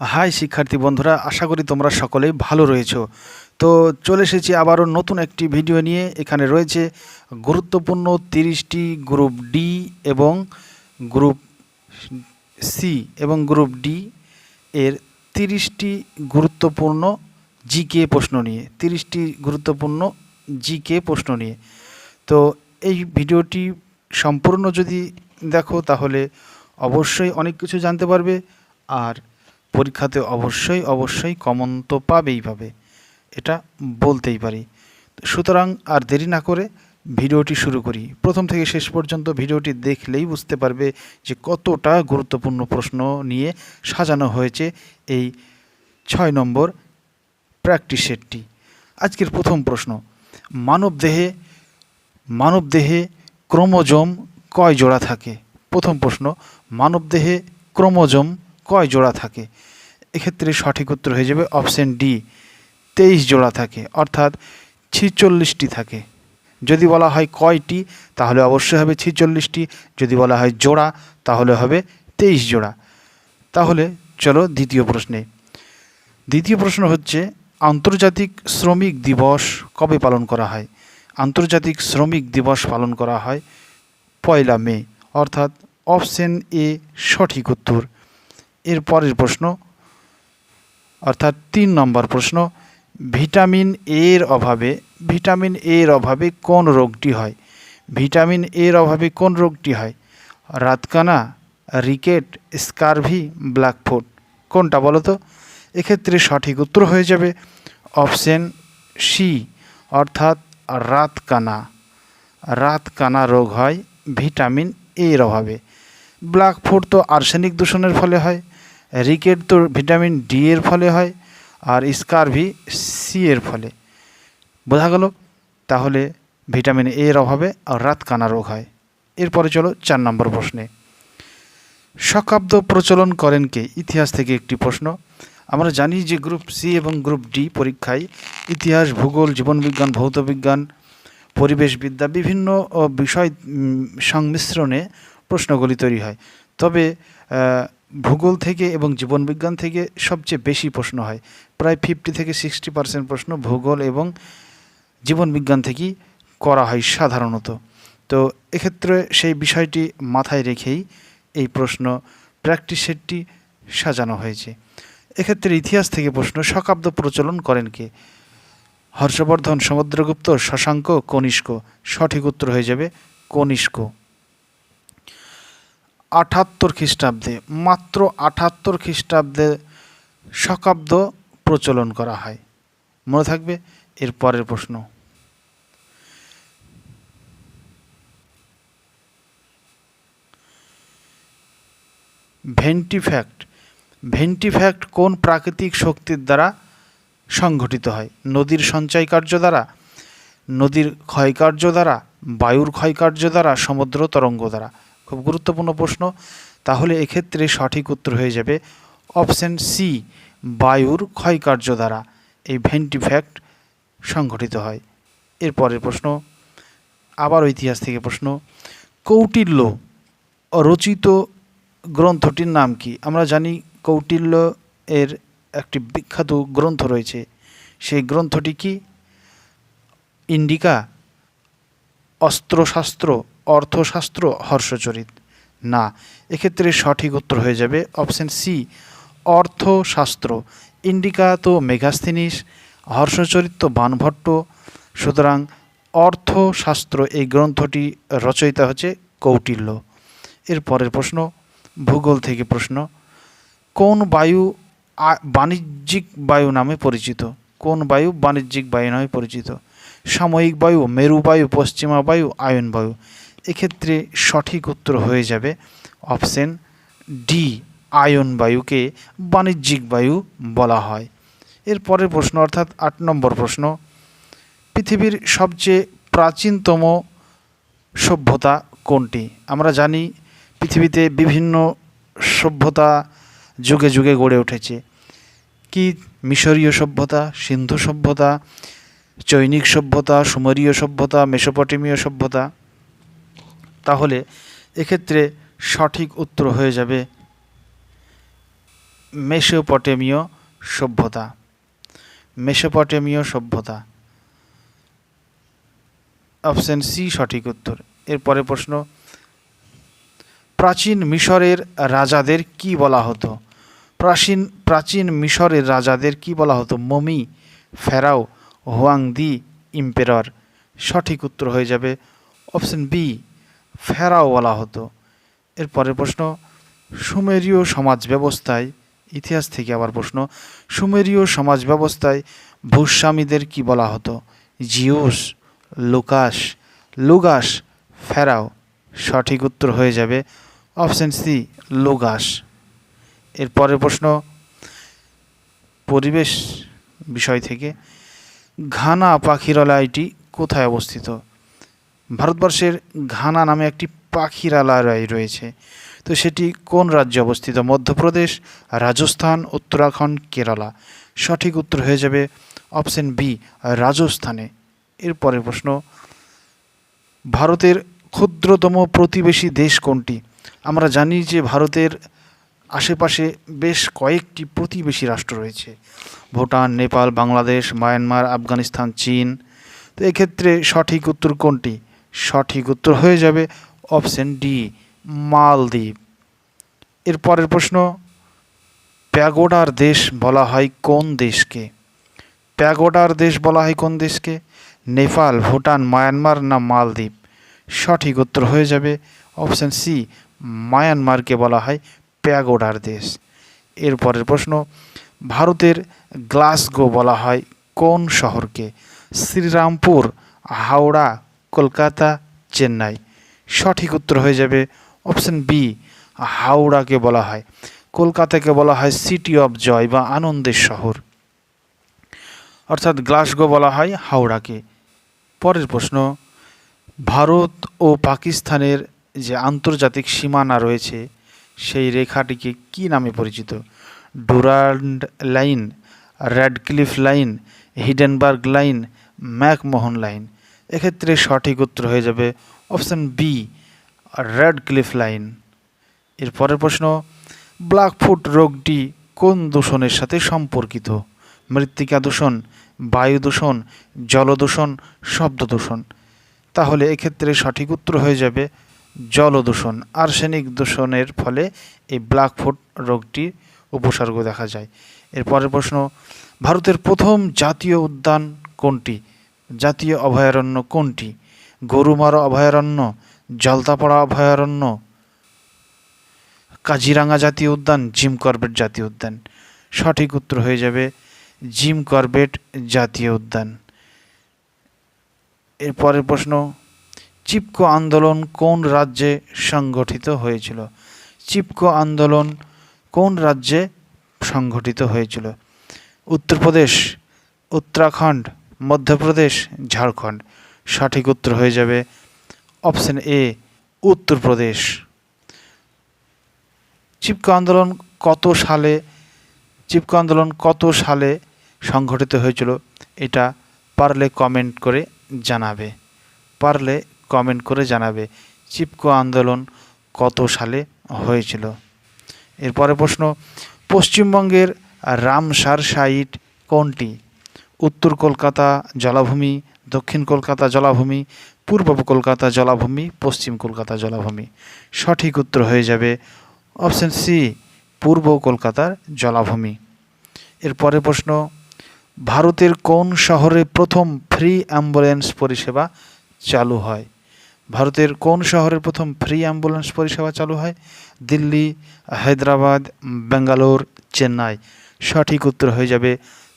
High শিক্ষার্থী বন্ধুরা, আশা করি তোমরা সকলেই ভালো রয়েছো। তো চলে এসেছি আবারও নতুন একটি ভিডিও নিয়ে। এখানে রয়েছে গুরুত্বপূর্ণ তিরিশটি গ্রুপ ডি এবং গ্রুপ সি এবং গ্রুপ ডি এর তিরিশটি গুরুত্বপূর্ণ জিকে প্রশ্ন নিয়ে, তিরিশটি গুরুত্বপূর্ণ জিকে প্রশ্ন নিয়ে। তো এই ভিডিওটি সম্পূর্ণ যদি দেখো তাহলে অবশ্যই অনেক কিছু জানতে পারবে। আর পরীক্ষাতে অবশ্যই অবশ্যই কমন তো পাবেই পাবে এটা বলতেই পারি। সুতরাং আর দেরি না করে ভিডিওটি শুরু করি। প্রথম থেকে শেষ পর্যন্ত ভিডিওটি দেখলেই বুঝতে পারবে যে কতটা গুরুত্বপূর্ণ প্রশ্ন নিয়ে সাজানো হয়েছে এই ছয় নম্বর প্র্যাকটিস সেটটি। আজকের প্রথম প্রশ্ন মানবদেহে মানবদেহে ক্রোমোজোম কয় জোড়া থাকে? প্রথম প্রশ্ন মানবদেহে ক্রোমোজোম কয় জোড়া থাকে? এক্ষেত্রে সঠিক উত্তর হয়ে যাবে অপশন ডি, তেইশ জোড়া থাকে, অর্থাৎ ছিচল্লিশটি থাকে। যদি বলা হয় কয়টি, তাহলে অবশ্যই হবে ছিচল্লিশটি। যদি বলা হয় জোড়া, তাহলে হবে তেইশ জোড়া। তাহলে চলো দ্বিতীয় প্রশ্নে। দ্বিতীয় প্রশ্ন হচ্ছে, আন্তর্জাতিক শ্রমিক দিবস কবে পালন করা হয়? আন্তর্জাতিক শ্রমিক দিবস পালন করা হয় পয়লা মে, অর্থাৎ অপশন এ সঠিক উত্তর। এর পরের প্রশ্ন, অর্থাৎ তিন নম্বর প্রশ্ন, ভিটামিন এর অভাবে, ভিটামিন এর অভাবে কোন রোগটি হয়? ভিটামিন এর অভাবে কোন রোগটি হয়? রাতকানা, রিকেট, স্কারভি ব্ল্যাকফুট কোনটা বলো তো? এক্ষেত্রে সঠিক উত্তর হয়ে যাবে অপশন সি অর্থাৎ রাতকানা। রাতকানা রোগ হয় ভিটামিন এর অভাবে। ব্ল্যাকফুট তো আর্সেনিক দূষণের ফলে হয়। রিকেট তো ভিটামিন ডি এর ফলে হয় আর স্কারভি সি এর ফলে। বোঝা গেল? তাহলে ভিটামিন এর অভাবে রাতকানা রোগ হয়। এরপরে চলো চার নম্বর প্রশ্নে। শকাব্দ প্রচলন করেন কে? ইতিহাস থেকে একটি প্রশ্ন। আমরা জানি যে গ্রুপ সি এবং গ্রুপ ডি পরীক্ষায় ইতিহাস, ভূগোল, জীবনবিজ্ঞান, ভৌতবিজ্ঞান, পরিবেশবিদ্যা বিভিন্ন বিষয় সংমিশ্রণে প্রশ্নগুলি তৈরি হয়। তবে ভূগোল থেকে এবং জীবনবিজ্ঞান থেকে সবচেয়ে বেশি প্রশ্ন হয়। প্রায় ফিফটি থেকে সিক্সটি পার্সেন্ট প্রশ্ন ভূগোল এবং জীবনবিজ্ঞান থেকেই করা হয় সাধারণত। তো এক্ষেত্রে সেই বিষয়টি মাথায় রেখেই এই প্রশ্ন প্র্যাকটিস সেটটি সাজানো হয়েছে। এক্ষেত্রে ইতিহাস থেকে প্রশ্ন শকাব্দ প্রচলন করেন কে? হর্ষবর্ধন, সমুদ্রগুপ্ত, শশাঙ্ক, কনিষ্ক। সঠিক উত্তর হয়ে যাবে কনিষ্ক। আঠাত্তর খ্রিস্টাব্দে, মাত্র আঠাত্তর খ্রিস্টাব্দে শকাব্দ প্রচলন করা হয়। মনে থাকবে এর পরের প্রশ্ন। ভেন্টিফ্যাক্ট। ভেন্টিফ্যাক্ট কোন প্রাকৃতিক শক্তির দ্বারা সংঘটিত হয়? নদীর সঞ্চয় কার্য দ্বারা, নদীর ক্ষয়কার্য দ্বারা, বায়ুর ক্ষয়কার্য দ্বারা, সমুদ্র তরঙ্গ দ্বারা। খুব গুরুত্বপূর্ণ প্রশ্ন। তাহলে এক্ষেত্রে সঠিক উত্তর হয়ে যাবে অপশন সি বায়ুর ক্ষয়কার্য দ্বারা এই ভেন্টিফ্যাক্ট সংঘটিত হয়। এরপরের প্রশ্ন, আবার ইতিহাস থেকে প্রশ্ন, কৌটিল্য রচিত গ্রন্থটির নাম কি? আমরা জানি কৌটিল্য এর একটি বিখ্যাত গ্রন্থ রয়েছে। সেই গ্রন্থটি কি? ইন্ডিকা, অস্ত্রশাস্ত্র অর্থশাস্ত্র হর্ষচরিত। না, এক্ষেত্রে সঠিক উত্তর হয়ে যাবে অপশন সি, অর্থশাস্ত্র। ইন্ডিকা তো মেঘাস্থিনিস, হর্ষচরিত বানভট্ট। সুতরাং অর্থশাস্ত্র এই গ্রন্থটি রচয়িতা হচ্ছে কৌটিল্য। এর পরের প্রশ্ন, ভূগোল থেকে প্রশ্ন, কোন বায়ু বাণিজ্যিক বায়ু নামে পরিচিত? কোন বায়ু বাণিজ্যিক বায়ু নামে পরিচিত? সাময়িক বায়ু, মেরু বায়ু, পশ্চিমা বায়ু, আয়ন বায়ু। এক্ষেত্রে সঠিক উত্তর হয়ে যাবে অপশন ডি, আয়ন বায়ুকে বাণিজ্যিক বায়ু বলা হয়। এর পরের প্রশ্ন, অর্থাৎ আট নম্বর প্রশ্ন, পৃথিবীর সবচেয়ে প্রাচীনতম সভ্যতা কোনটি? আমরা জানি পৃথিবীতে বিভিন্ন সভ্যতা যুগে যুগে গড়ে উঠেছে। কি মিশরীয় সভ্যতা, সিন্ধু সভ্যতা, চৈনিক সভ্যতা, সুমেরীয় সভ্যতা, মেসোপটেমীয় সভ্যতা? তাহলে এক্ষেত্রে সঠিক উত্তর হয়ে যাবে মেসোপটেমীয় সভ্যতা। মেসোপটেমীয় সভ্যতা। অপশন সি সঠিক উত্তর। এরপরে প্রশ্ন, প্রাচীন মিশরের রাজাদের কি বলা হতো? প্রাচীন প্রাচীন মিশরের রাজাদের কি বলা হতো? Mummy, pharaoh, Huangdi, emperor. সঠিক উত্তর হয়ে যাবে অপশন বি। ফেরাও বলা হতো এরপরের প্রশ্ন, সুমেরীয় সমাজ ব্যবস্থায়, ইতিহাস থেকে আবার প্রশ্ন, সুমেরীয় সমাজ ব্যবস্থায় ভূস্বামীদের কি বলা হতো? Zeus, Lucas, Lugal, pharaoh. সঠিক উত্তর হয়ে যাবে অপশন সি, লুগাস। এর পরের প্রশ্ন, পরিবেশ বিষয় থেকে, ঘানা পাখিরালয়টি কোথায় অবস্থিত? ভারতবর্ষের ঘানা নামে একটি পাখিরালয় রয়েছে। তো সেটি কোন রাজ্যে অবস্থিত? মধ্যপ্রদেশ, রাজস্থান, উত্তরাখণ্ড, কেরালা। সঠিক উত্তর হয়ে যাবে অপশন বি, রাজস্থানে। এরপরের প্রশ্ন, ভারতের ক্ষুদ্রতম প্রতিবেশী দেশ কোনটি? আমরা জানি যে ভারতের আশেপাশে বেশ কয়েকটি প্রতিবেশী রাষ্ট্র রয়েছে। ভুটান, নেপাল, বাংলাদেশ, মায়ানমার, আফগানিস্তান, চীন। তো এক্ষেত্রে সঠিক উত্তর কোনটি? সঠিক উত্তর হয়ে যাবে অপশন ডি, মালদ্বীপ। এর পরের প্রশ্ন, প্যাগোডার দেশ বলা হয় কোন দেশকে? প্যাগোডার দেশ বলা হয় কোন দেশকে? নেপাল, ভুটান, মায়ানমার না মালদ্বীপ? সঠিক উত্তর হয়ে যাবে অপশন সি, মায়ানমারকে বলা হয় প্যাগোডার দেশ। এরপরের প্রশ্ন, ভারতের গ্লাসগো বলা হয় কোন শহরকে? শ্রীরামপুর, হাওড়া কলকাতা, চেন্নাই। সঠিক উত্তর হয়ে যাবে অপশন বি, হাওড়াকে বলা হয়। কলকাতাকে বলা হয় সিটি অফ জয় বা আনন্দের শহর। অর্থাৎ গ্লাসগো বলা হয় হাওড়াকে। পরের প্রশ্ন, ভারত ও পাকিস্তানের যে আন্তর্জাতিক সীমানা রয়েছে, সেই রেখাটিকে কি নামে পরিচিত? Durand line, Radcliffe line, Hindenburg line, McMahon line. এক্ষেত্রে সঠিক উত্তর হয়ে যাবে option B Radcliffe line এর পরের প্রশ্ন ব্ল্যাকফুট রোগটি কোন দূষণের সাথে সম্পর্কিত? মৃত্তিকা দূষণ, বায়ু দূষণ জলদূষণ শব্দ দূষণ। তাহলে এক্ষেত্রে সঠিক উত্তর হয়ে যাবে জলদূষণ আর্সেনিক দূষণের ফলে এই ব্ল্যাকফুট রোগটি উপসর্গ দেখা যায়। এর পরের প্রশ্ন, ভারতের প্রথম জাতীয় উদ্যান কোনটি? জাতীয় অভয়ারণ্য কোনটি? গরুমারা অভয়ারণ্য জলদাপাড়া অভয়ারণ্য কাজিরাঙ্গা জাতীয় উদ্যান, জিম করবেট জাতীয় উদ্যান। সঠিক উত্তর হয়ে যাবে জিম করবেট জাতীয় উদ্যান। এর পরের প্রশ্ন, চিপকো আন্দোলন কোন রাজ্যে সংগঠিত হয়েছিল? চিপকো আন্দোলন কোন রাজ্যে সংগঠিত হয়েছিল? উত্তরপ্রদেশ, উত্তরাখণ্ড মধ্যপ্রদেশ, ঝাড়খণ্ড। সঠিক উত্তর হয়ে যাবে অপশন এ উত্তরপ্রদেশ চিপকো আন্দোলন কত সালে, চিপকো আন্দোলন কত সালে সংঘটিত হয়েছিল এটা পারলে কমেন্ট করে জানাবে। পারলে কমেন্ট করে জানাবে চিপকো আন্দোলন কত সালে হয়েছিল। এরপরে প্রশ্ন, পশ্চিমবঙ্গের রামসার সাইট কোনটি? উত্তর কলকাতা জলাভূমি, দক্ষিণ কলকাতা জলাভূমি, পূর্ব কলকাতা জলাভূমি, পশ্চিম কলকাতা জলাভূমি। সঠিক উত্তর হয়ে যাবে অপশন সি, পূর্ব কলকাতার জলাভূমি। এরপরে প্রশ্ন, ভারতের কোন শহরে প্রথম ফ্রি অ্যাম্বুলেন্স পরিষেবা চালু হয়? ভারতের কোন শহরে প্রথম ফ্রি অ্যাম্বুলেন্স পরিষেবা চালু হয়? দিল্লি, হায়দ্রাবাদ বেঙ্গালোর চেন্নাই। সঠিক উত্তর হয়ে যাবে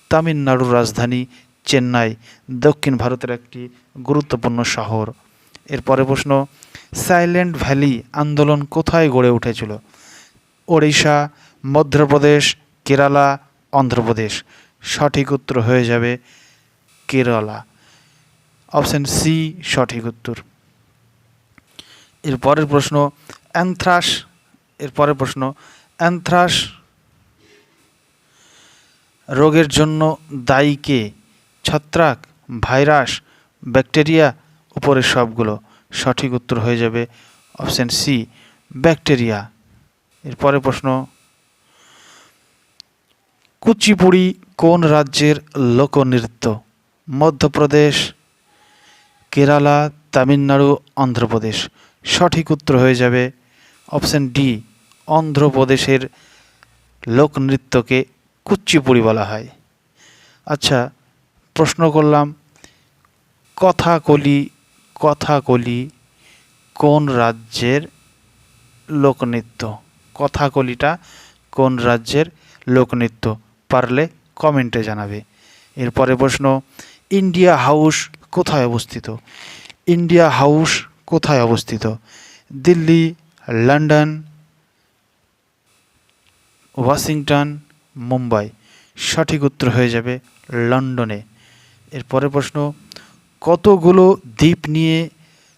তামিলনাড়ুর রাজধানী চেন্নাই দক্ষিণ ভারতের একটি গুরুত্বপূর্ণ শহর। এরপরে প্রশ্ন, সাইলেন্ট ভ্যালি আন্দোলন কোথায় গড়ে উঠেছিল? ওড়িশা, মধ্যপ্রদেশ, কেরালা, অন্ধ্রপ্রদেশ। সঠিক উত্তর হয়ে যাবে কেরালা। অপশন সি সঠিক উত্তর। এর পরের প্রশ্ন, অ্যানথ্রাস এর পরের প্রশ্ন, অ্যানথ্রাস রোগের জন্য দায়ী কে? ছত্রাক, ভাইরাস, ব্যাকটেরিয়া উপরের সবগুলো। সঠিক উত্তর হয়ে যাবে অপশান সি, ব্যাকটেরিয়া। এর পরের প্রশ্ন, কুচিপুড়ি কোন রাজ্যের লোকনৃত্য? মধ্যপ্রদেশ, কেরালা, তামিলনাড়ু, অন্ধ্রপ্রদেশ। সঠিক উত্তর হয়ে যাবে অপশন ডি, অন্ধ্রপ্রদেশের লোকনৃত্যকে কুচিপুড়ি বলা হয়। আচ্ছা প্রশ্ন করলাম কথাকলি কথাকলি কোন রাজ্যের লোকনৃত্য? কথাকলিটা কোন রাজ্যের লোকনৃত্য? পারলে কমেন্টে জানাবে। এরপরে প্রশ্ন, ইন্ডিয়া হাউস কোথায় অবস্থিত? ইন্ডিয়া হাউস কোথায় অবস্থিত? Delhi, London, Washington Mumbai. সঠিক উত্তর হয়ে যাবে লন্ডনে। এরপরে প্রশ্ন, কতগুলো দ্বীপ নিয়ে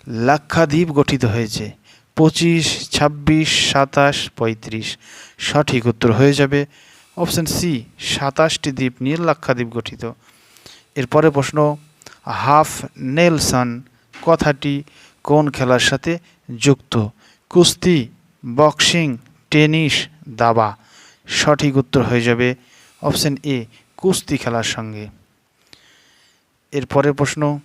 লাক্ষাদ্বীপ গঠিত হয়েছে? পঁচিশ, ছাব্বিশ, সাতাশ, পঁয়ত্রিশ। সঠিক উত্তর হয়ে যাবে অপশান সি, সাতাশটি দ্বীপ নিয়ে লাক্ষাদ্বীপ গঠিত। এরপরে প্রশ্ন, হাফ নেলসন কথাটি কোন খেলার সাথে যুক্ত? কুস্তি, বক্সিং, টেনিস, দাবা। সঠিক উত্তর হয়ে যাবে অপশন এ, কুস্তি খেলার সঙ্গে। এরপরে প্রশ্ন,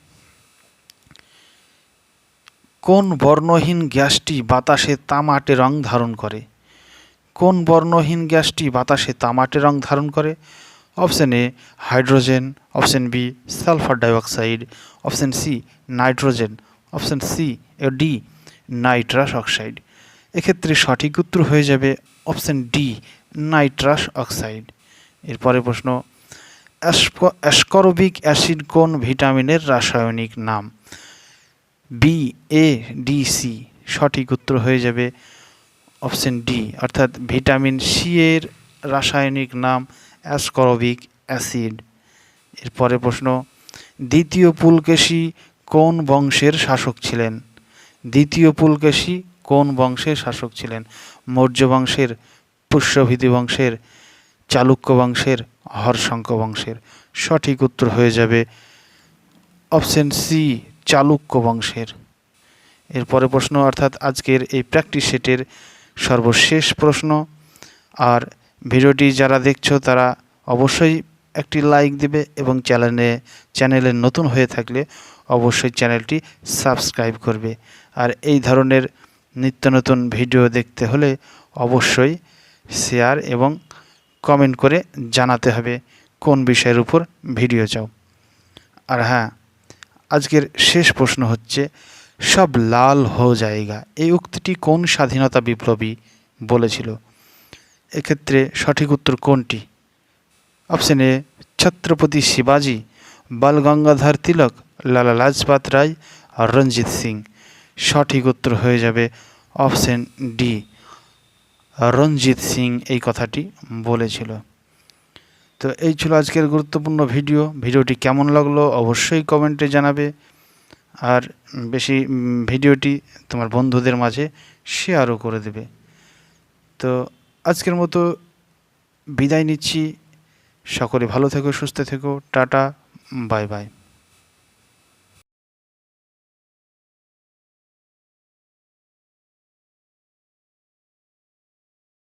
কোন বর্ণহীন গ্যাসটি বাতাসে তামাটে রং ধারণ করে? কোন বর্ণহীন গ্যাসটি বাতাসে তামাটে রং ধারণ করে? Option A, hydrogen. Option B, sulphur dioxide. Option C, nitrogen. Option C D nitrous oxide. এক্ষেত্রে সঠিক উত্তর হয়ে যাবে অপশন ডি নাইট্রাস অক্সাইড। এরপরে প্রশ্ন অ্যাসক- অ্যাসকরবিক অ্যাসিড কোন ভিটামিনের রাসায়নিক নাম? বি এ ডি সি সঠিক উত্তর হয়ে যাবে অপশন ডি অর্থাৎ ভিটামিন সি এর রাসায়নিক নাম অ্যাসকরবিক অ্যাসিড। এরপরে প্রশ্ন, দ্বিতীয় পুলকেশী কোন বংশের শাসক ছিলেন? দ্বিতীয় পুলকেশী কোন বংশের শাসক ছিলেন? মৌর্য বংশের পুষ্যভীতি বংশের, চালুক্য বংশের হর্ষঙ্ক বংশের। সঠিক উত্তর হয়ে যাবে অপশন সি চালুক্য বংশের। এরপরে প্রশ্ন, অর্থাৎ আজকের এই প্র্যাকটিস সেটের সর্বশেষ প্রশ্ন। আর ভিডিওটি যারা দেখছ, তারা অবশ্যই একটি লাইক দেবে এবং চ্যানেলে চ্যানেলে নতুন হয়ে থাকলে অবশ্যই চ্যানেলটি সাবস্ক্রাইব করবে। আর এই ধরনের নিত্য নতুন ভিডিও দেখতে হলে অবশ্যই শেয়ার এবং কমেন্ট করে জানাতে হবে কোন বিষয়ের উপর ভিডিও চাও। আর হ্যাঁ আজকের শেষ প্রশ্ন হচ্ছে, সব লাল হো জায়গা, এই উক্তিটি কোন স্বাধীনতা বিপ্লবী বলেছিল? এক্ষেত্রে সঠিক উত্তর কোনটি? অপশন এ, ছত্রপতি শিবাজি, বাল গঙ্গাধর তিলক, লালা লাজপাত রায়, আর রঞ্জিত সিং। সঠিক উত্তর হয়ে যাবে অপশন ডি। রঞ্জিত সিং এই কথাটি বলেছিল। তো এই ছিল আজকের গুরুত্বপূর্ণ ভিডিও। ভিডিওটি কেমন লাগল অবশ্যই কমেন্টে জানাবে। আর বেশি ভিডিওটি তোমার বন্ধুদের মাঝে শেয়ারও করে দেবে। তো আজকের মতো বিদায় নিচ্ছি। সকলে ভালো থেকো, সুস্থ থেকো। Tata, bye bye.